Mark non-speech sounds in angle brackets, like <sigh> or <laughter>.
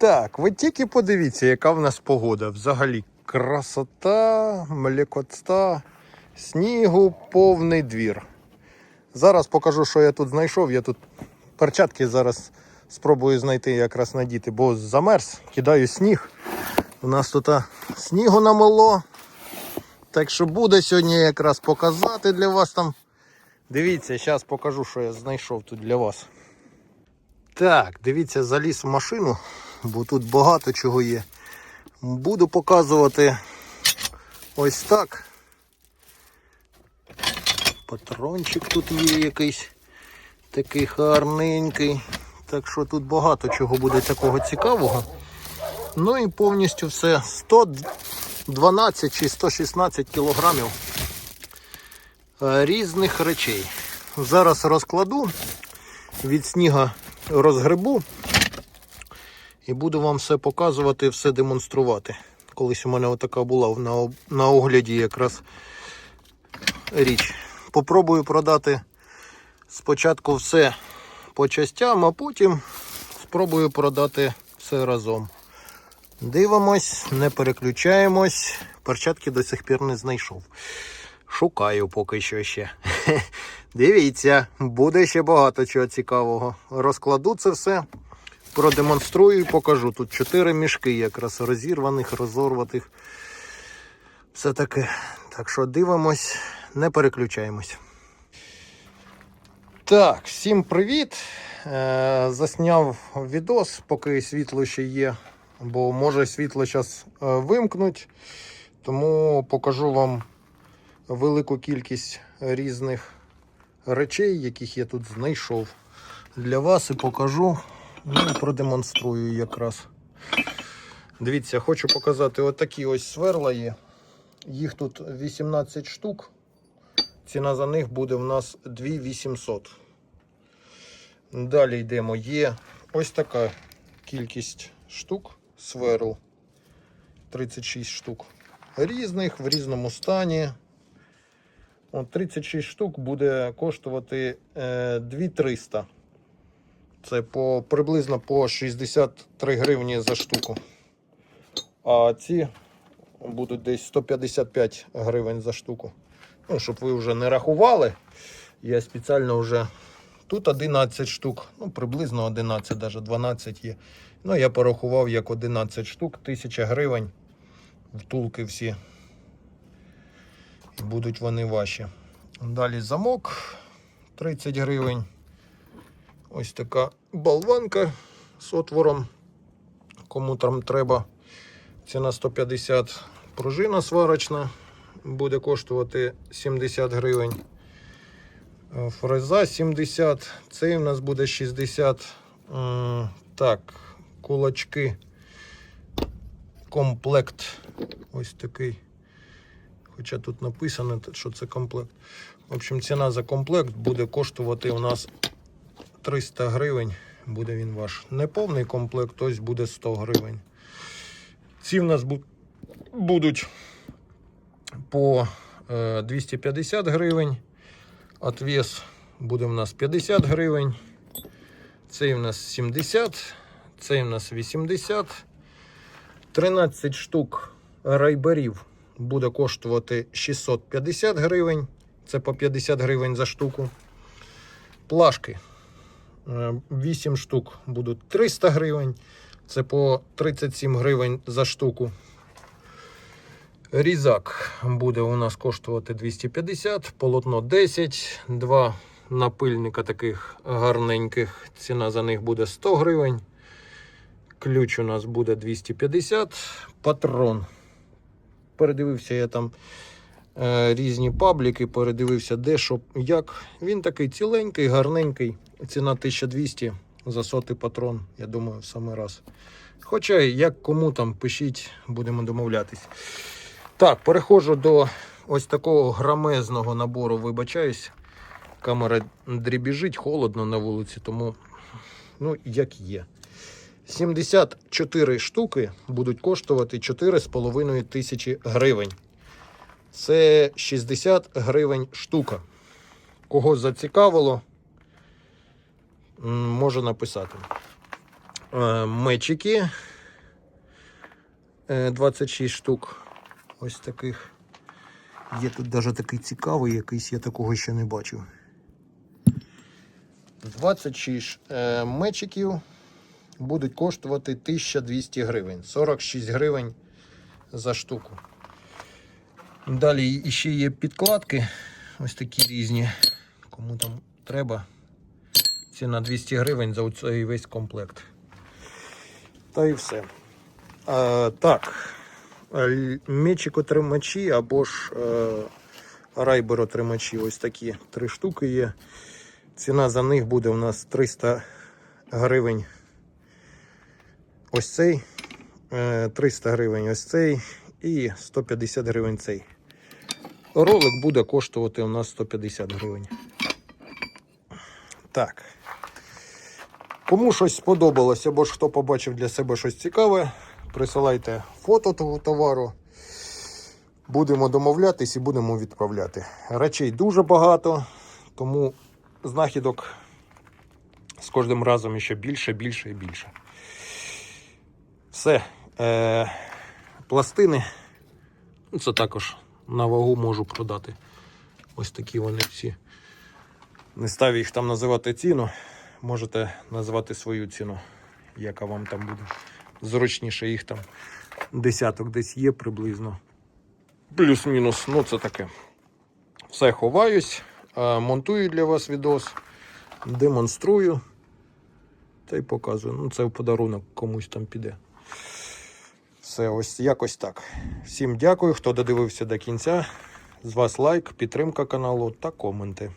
Так, ви тільки подивіться, яка в нас погода. Взагалі красота, млекота, снігу, повний двір. Зараз покажу, що я тут знайшов. Я тут перчатки зараз спробую знайти якраз надіти, бо замерз, кидаю сніг. У нас тут снігу намело. Так що буде сьогодні якраз показати для вас там. Дивіться, зараз покажу, що я знайшов тут для вас. Так, дивіться, заліз в машину, бо тут багато чого є. Буду показувати ось так. Патрончик тут є якийсь такий гарненький. Так що тут багато чого буде такого цікавого. Ну і повністю все 112 чи 116 кілограмів е, різних речей. Зараз розкладу від сніга розгребу і буду вам все показувати, все демонструвати. Колись у мене отака була на, на огляді якраз річ. Попробую продати спочатку все по частям, а потім спробую продати все разом. Дивимось, не переключаємось. Перчатки до сих пір не знайшов. Шукаю поки що ще. <laughs> Дивіться, буде ще багато чого цікавого. Розкладу це все, продемонструю і покажу. Тут чотири мішки якраз розірваних, розорватих. Все таке. Так що дивимось, не переключаємось. Так, всім привіт. Е, засняв відос, поки світло ще є, бо може світло зараз вимкнуть. Тому покажу вам велику кількість різних речей, яких я тут знайшов для вас і покажу. Ну продемонструю якраз. Дивіться, хочу показати отакі ось сверла є. Їх тут 18 штук. Ціна за них буде в нас 2800. Далі йдемо. Є ось така кількість штук сверл. 36 штук. Різних в різному стані. От 36 штук буде коштувати е, 2300. Це по, приблизно по 63 гривні за штуку. А ці будуть десь 155 гривень за штуку. Ну, щоб ви вже не рахували. Я спеціально вже тут 11 штук, ну приблизно 11, навіть 12 є. Ну, я порахував як 11 штук, 1000 гривень. Втулки всі. Будуть вони ваші. Далі замок 30 гривень. Ось така болванка з отвором. Кому там треба. Ціна 150 пружина сварочна. Буде коштувати 70 гривень. Е, Фреза 70. Цей у нас буде 60. Так, кулачки. Комплект. Ось такий. Хоча тут написано, що це комплект. В общем, ціна за комплект буде коштувати у нас 300 гривень. Буде він ваш. Неповний комплект, ось буде 100 гривень. Ці в нас бу- будуть по е, 250 гривень. Отвес буде в нас 50 гривень. Цей в нас 70, цей в нас 80. 13 штук райберів буде коштувати 650 гривень. Це по 50 гривень за штуку. Плашки. 8 штук будуть 300 гривень. Це по 37 гривень за штуку. Різак буде у нас коштувати 250, полотно 10, два напильника таких гарненьких. Ціна за них буде 100 гривень. Ключ у нас буде 250, патрон. Передивився я там е, різні пабліки, передивився де, що, як. Він такий ціленький, гарненький. Ціна 1200 за сотий патрон, я думаю, в самий раз. Хоча як кому там пишіть, будемо домовлятись. Так, переходжу до ось такого грамезного набору, вибачаюсь. Камера дрібіжить, холодно на вулиці, тому ну, як є. 74 штуки будуть коштувати 4,5 тисячі гривень. Це 60 гривень штука. Кого зацікавило, може написати. е, мечики. Е, 26 штук. Ось таких. Є тут навіть такий цікавий якийсь, я такого ще не бачив. 26 е, мечиків будуть коштувати 1200 гривень. 46 гривень за штуку. Далі ще є підкладки. Ось такі різні. Кому там треба. Ціна 200 гривень за цей весь комплект. Та і все. А, так. Мечикотримачі або ж е, райберотримачі. Ось такі три штуки є. Ціна за них буде у нас 300 гривень. Ось цей. е, 300 гривень ось цей. І 150 гривень цей. Ролик буде коштувати у нас 150 гривень. Так. Кому щось сподобалось, або ж хто побачив для себе щось цікаве, присилайте фото того товару. Будемо домовлятись і будемо відправляти. Речей дуже багато, тому знахідок з кожним разом ще більше, більше і більше. Все. Е, пластини. Ну, Це також на вагу можу продати. Ось такі вони всі. Не ставлю їх там називати ціну. Можете називати свою ціну, яка вам там буде. Зручніше їх там десяток десь є приблизно. Плюс-мінус, ну це таке. Все ховаюсь, монтую для вас відос, демонструю та й показую. Ну, це в подарунок комусь там піде. Все, ось якось так. Всім дякую, хто додивився до кінця. З вас лайк, підтримка каналу та коменти.